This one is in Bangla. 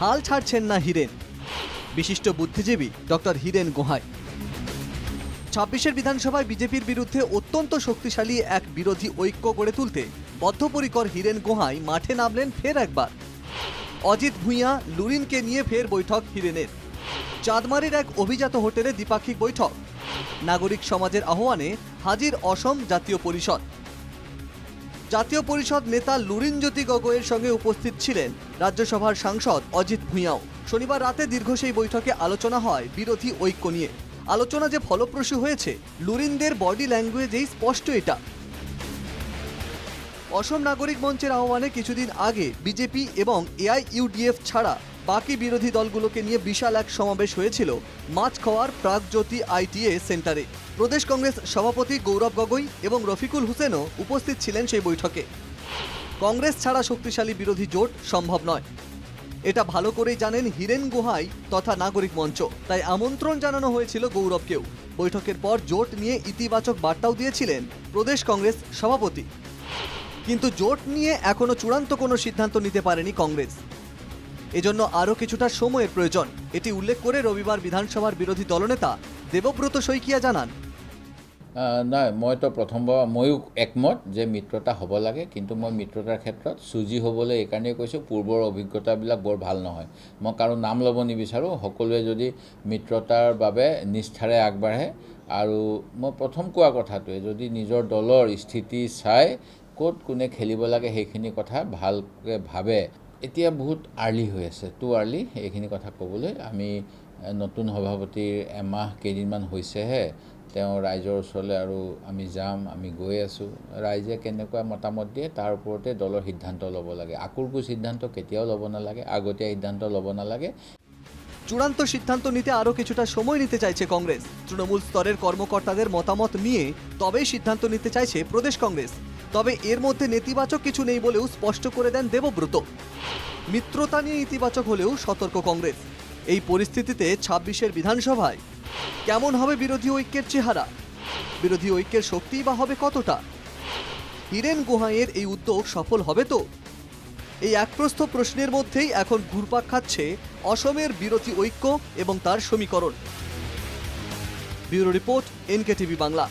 হাল ছাড়ছেন না হিরেন। বিশিষ্ট বুদ্ধিজীবী ডক্টর হিরেন গোহাই। ছাব্বিশের বিধানসভায় বিজেপির বিরুদ্ধে অত্যন্ত শক্তিশালী এক বিরোধী ঐক্য গড়ে তুলতে বদ্ধপরিকর হিরেন গোহাই মাঠে নামলেন ফের একবার। অজিত ভূঁইয়া, লুরিনকে নিয়ে ফের বৈঠক হিরেনের। চাঁদমারির এক অভিজাত হোটেলে দ্বিপাক্ষিক বৈঠক। নাগরিক সমাজের আহ্বানে হাজির অসম জাতীয় পরিষদ। জাতীয় পরিষদ নেতা লুরিনজ্যোতি গগৈয়ের সঙ্গে উপস্থিত ছিলেন রাজ্যসভার সাংসদ অজিত ভূঁইয়াও। শনিবার রাতে দীর্ঘ সেই বৈঠকে আলোচনা হয় বিরোধী ঐক্য নিয়ে। আলোচনা যে ফলপ্রসূ হয়েছে, লুরিনদের বডি ল্যাঙ্গুয়েজেই স্পষ্ট এটা। অসম নাগরিক মঞ্চের আহ্বানে কিছুদিন আগে বিজেপি এবং এআইইউডিএফ ছাড়া বাকি বিরোধী দলগুলোকে নিয়ে বিশাল এক সমাবেশ হয়েছিল। মাছখোয়ার প্রাগজ্যোতি আইটিএ সেন্টারে। প্রদেশ কংগ্রেস সভাপতি গৌরব গগৈ এবং রফিকুল হোসেনও উপস্থিত ছিলেন সেই বৈঠকে। কংগ্রেস ছাড়া শক্তিশালী বিরোধী জোট সম্ভব নয়। এটা ভালো করেই জানেন হিরেন গুহাই তথা নাগরিক মঞ্চ। তাই আমন্ত্রণ জানানো হয়েছিল গৌরবকেও। বৈঠকের পর জোট নিয়ে ইতিবাচক বার্তাও দিয়েছিলেন প্রদেশ কংগ্রেস সভাপতি। কিন্তু জোট নিয়ে এখনও চূড়ান্ত কোনো সিদ্ধান্ত নিতে পারেনি কংগ্রেস। এজন্য আরও কিছুটা সময়ের প্রয়োজন। এটি উল্লেখ করে ৰবিবাৰ বিধানসভাৰ বিৰোধী দলনেতা দেৱব্ৰত শইকীয়া জানান। নাই মইতো প্ৰথমবাৰ, ময়ো একমত যে মিত্ৰতা হ'ব লাগে, কিন্তু মই মিত্ৰতাৰ ক্ষেত্ৰত চুজি হ'বলৈ এইকাৰণেই কৈছোঁ, পূৰ্বৰ অভিজ্ঞতাবিলাক বৰ ভালো নহয়। মই কাৰো নাম ল'ব নিবিচাৰোঁ, সকলোৱে যদি মিত্ৰতাৰ বাবে নিষ্ঠাৰে আগবাঢ়ে, আৰু মই প্ৰথম কোৱা কথাটোৱে, যদি নিজৰ দলৰ স্থিতি চাই ক'ত কোনে খেলিব লাগে সেইখিনি কথা ভালকৈ ভাবে এতিয়া বহুত আৰ্লি হৈ আছে। টু আৰ্লি এইখিনি কথা ক'বলৈ আমি নতুন সভাপতিৰ এমাহ কেইদিনমান হৈছেহে। তেওঁ ৰাইজৰ ওচৰলৈ আৰু আমি যাম, আমি গৈ আছোঁ। ৰাইজে কেনেকুৱা মতামত দিয়ে, তাৰ ওপৰতে দলৰ সিদ্ধান্ত ল'ব লাগে। আকুৰকু সিদ্ধান্ত কেতিয়াও ল'ব নালাগে, আগতীয়া সিদ্ধান্ত ল'ব নালাগে। চূড়ান্ত সিদ্ধান্ত নিতে আরও কিছুটা সময় নিতে চাইছে কংগ্রেস। তৃণমূল স্তরের কর্মকর্তাদের মতামত নিয়ে তবেই সিদ্ধান্ত নিতে চাইছে প্রদেশ কংগ্রেস। তবে এর মধ্যে নেতিবাচক কিছু নেই বলেও স্পষ্ট করে দেন দেবব্রত। মিত্রতা নিয়ে ইতিবাচক হলেও সতর্ক কংগ্রেস। এই পরিস্থিতিতে ছাব্বিশের বিধানসভায় কেমন হবে বিরোধী ঐক্যের চেহারা? বিরোধী ঐক্যের শক্তিই বা হবে কতটা? হিরেন গুহাইয়ের এই উদ্যোগ সফল হবে তো? এই একপ্রস্থ প্রশ্নের মধ্যেই এখন ঘুরপাক খাচ্ছে অসমের বিরোধী ঐক্য এবং তার সমীকরণ। Bureau report NK TV Bangla.